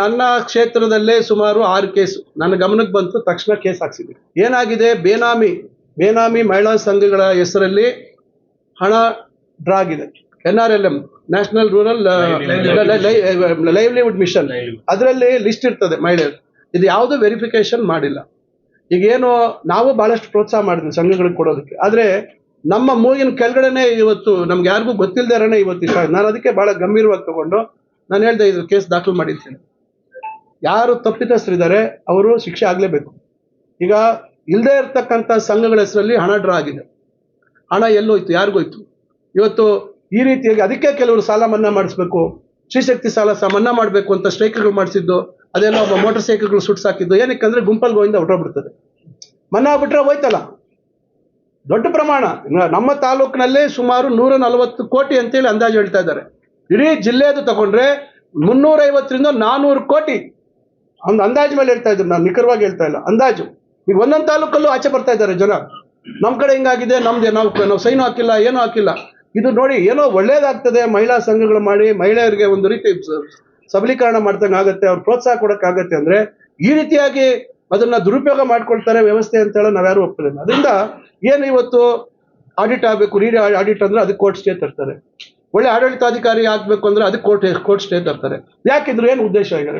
ನನ್ನ ಕ್ಷೇತ್ರದಲ್ಲೇ ಸುಮಾರು ಆರು ಕೇಸು. ನನ್ನ ಗಮನಕ್ಕೆ ಬಂತು ತಕ್ಷಣ ಕೇಸ್ ಹಾಕ್ಸಿದ್ವಿ. ಏನಾಗಿದೆ? ಬೇನಾಮಿ ಬೇನಾಮಿ ಮಹಿಳಾ ಸಂಘಗಳ ಹೆಸರಲ್ಲಿ ಹಣ ಡ್ರಾ ಆಗಿದೆ. N R L M national rural livelihood mission. ಅದರಲ್ಲಿ ಲಿಸ್ಟ್ ಇರ್ತದೆ ಮಹಿಳೆಯರು. ಇದು ಯಾವುದು ವೆರಿಫಿಕೇಶನ್ ಮಾಡಿಲ್ಲ. ಈಗೇನು ನಾವು ಬಹಳಷ್ಟು ಪ್ರೋತ್ಸಾಹ ಮಾಡಿದ್ವಿ ಸಂಘಗಳಿಗೆ ಕೊಡೋದಕ್ಕೆ. ಆದರೆ ನಮ್ಮ ಮೂಗಿನ ಕೆಳಗಡೆನೆ ಇವತ್ತು ನಮ್ಗೆ ಯಾರಿಗೂ ಗೊತ್ತಿಲ್ಲದೆ ಇವತ್ತು ನಾನು ಅದಕ್ಕೆ ಬಹಳ ಗಂಭೀರವಾಗಿ ತಗೊಂಡು ನಾನು ಹೇಳ್ದೆ ಇದು ಕೇಸ್ ದಾಖಲು ಮಾಡಿದ್ದೀನಿ ಯಾರು ತಪ್ಪಿತಸ್ಥರಿದ್ದಾರೆ, ಅವರು ಶಿಕ್ಷೆ ಆಗಲೇಬೇಕು. ಈಗ ಇಲ್ಲದೆ ಇರತಕ್ಕಂಥ ಸಂಘಗಳ ಹೆಸರಲ್ಲಿ ಹಣ ಡ್ರಾ ಆಗಿದೆ. ಹಣ ಎಲ್ಲೋಯ್ತು, ಯಾರಿಗೋಯ್ತು? ಇವತ್ತು ಈ ರೀತಿಯಾಗಿ ಅದಕ್ಕೆ ಕೆಲವರು ಸಾಲ ಮನ್ನಾ ಮಾಡಿಸ್ಬೇಕು ಶ್ರೀಶಕ್ತಿ ಸಾಲ ಸಹ ಮನ್ನಾ ಮಾಡಬೇಕು ಅಂತ ಸ್ಟ್ರೈಕ್ಗಳು ಮಾಡಿಸಿದ್ದು ಅದೆಲ್ಲ ಒಬ್ಬ ಮೋಟರ್ ಸೈಕಲ್ಗಳು ಸುಟ್ಸಾಕಿದ್ದು ಏನಕ್ಕಂದ್ರೆ ಗುಂಪಲ್ ಗೋಯಿಂದ ಹೊರಟೋಗ್ಬಿಡ್ತದೆ ಮನ್ನಾ ಆಗ್ಬಿಟ್ರೆ ಹೋಯ್ತಲ್ಲ? ದೊಡ್ಡ ಪ್ರಮಾಣ. ನಮ್ಮ ತಾಲೂಕಿನಲ್ಲೇ ಸುಮಾರು ನೂರ ನಲವತ್ತು ಕೋಟಿ ಅಂತೇಳಿ ಅಂದಾಜು ಹೇಳ್ತಾ ಇದ್ದಾರೆ. ಇಡೀ ಜಿಲ್ಲೆಯದು ತಗೊಂಡ್ರೆ ಮುನ್ನೂರೈವತ್ತರಿಂದ ನಾನ್ನೂರು ಕೋಟಿ. ಒಂದು ಅಂದಾಜು ಮೇಲೆ ಹೇಳ್ತಾ ಇದ್ರು, ನಾನು ನಿಖರವಾಗಿ ಹೇಳ್ತಾ ಇಲ್ಲ. ಅಂದಾಜು. ಈಗ ಒಂದೊಂದು ತಾಲೂಕಲ್ಲೂ ಆಚೆ ಬರ್ತಾ ಇದ್ದಾರೆ ಜನ. ನಮ್ಮ ಕಡೆ ಹಿಂಗಾಗಿದೆ ನಮ್ದು ನಾವು ನಾವು ಸೈನು ಹಾಕಿಲ್ಲ, ಏನೂ ಹಾಕಿಲ್ಲ. ಇದು ನೋಡಿ, ಏನೋ ಒಳ್ಳೇದಾಗ್ತದೆ, ಮಹಿಳಾ ಸಂಘಗಳು ಮಾಡಿ, ಮಹಿಳೆಯರಿಗೆ ಒಂದು ರೀತಿ ಸಬಲೀಕರಣ ಮಾಡ್ದಂಗೆ ಆಗುತ್ತೆ, ಅವ್ರು ಪ್ರೋತ್ಸಾಹ ಕೊಡೋಕ್ಕಾಗತ್ತೆ ಅಂದರೆ ಈ ರೀತಿಯಾಗಿ ಅದನ್ನು ದುರುಪಯೋಗ ಮಾಡ್ಕೊಳ್ತಾರೆ ವ್ಯವಸ್ಥೆ ಅಂತ ಹೇಳಿ ನಾವ್ಯಾರು ಒಪ್ಪಲಿಲ್ಲ ಅದರಿಂದ ಏನು ಇವತ್ತು ಆಡಿಟ್ ಆಗಬೇಕು ರೀ ಆಡಿಟ್ ಅಂದರೆ ಅದಕ್ಕೆ ಕೋರ್ಟ್ ಸ್ಟೇ ತರ್ತಾರೆ. ಒಳ್ಳೆ ಆಡಳಿತಾಧಿಕಾರಿ ಆಗಬೇಕು ಅಂದರೆ ಅದಕ್ಕೆ ಕೋರ್ಟ್ ಕೋರ್ಟ್ ಸ್ಟೇ ತರ್ತಾರೆ. ಯಾಕಿದ್ರು ಏನು ಉದ್ದೇಶ ಈಗ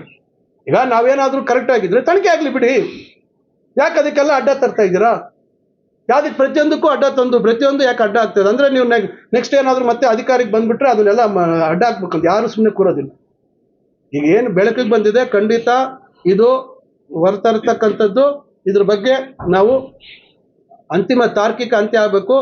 ಈಗ ನಾವೇನಾದರೂ ಕರೆಕ್ಟ್ ಆಗಿದ್ರೆ ತನಿಖೆ ಆಗಲಿ ಬಿಡಿ. ಯಾಕೆ ಅದಕ್ಕೆಲ್ಲ ಅಡ್ಡ ತರ್ತಾ ಇದ್ದೀರಾ? ಯಾವುದಕ್ಕೆ ಪ್ರತಿಯೊಂದಕ್ಕೂ ಅಡ್ಡ ತಂದು, ಪ್ರತಿಯೊಂದು ಯಾಕೆ ಅಡ್ಡ ಆಗ್ತದೆ? ಅಂದ್ರೆ ನೀವು ನೆಕ್ಸ್ಟ್ ಏನಾದರೂ ಮತ್ತೆ ಅಧಿಕಾರಿಗೆ ಬಂದುಬಿಟ್ರೆ ಅದನ್ನೆಲ್ಲ ಅಡ್ಡ ಹಾಕ್ಬೇಕಂತ. ಯಾರು ಸುಮ್ಮನೆ ಕೂರೋದಿಲ್ಲ. ಈಗ ಏನು ಬೆಳಕಿಗೆ ಬಂದಿದೆ, ಖಂಡಿತ ಇದು ಹೊರತರತಕ್ಕಂಥದ್ದು ಇದ್ರ ಬಗ್ಗೆ ನಾವು ಅಂತಿಮ ತಾರ್ಕಿಕ ಅಂತ್ಯ ಆಗಬೇಕು.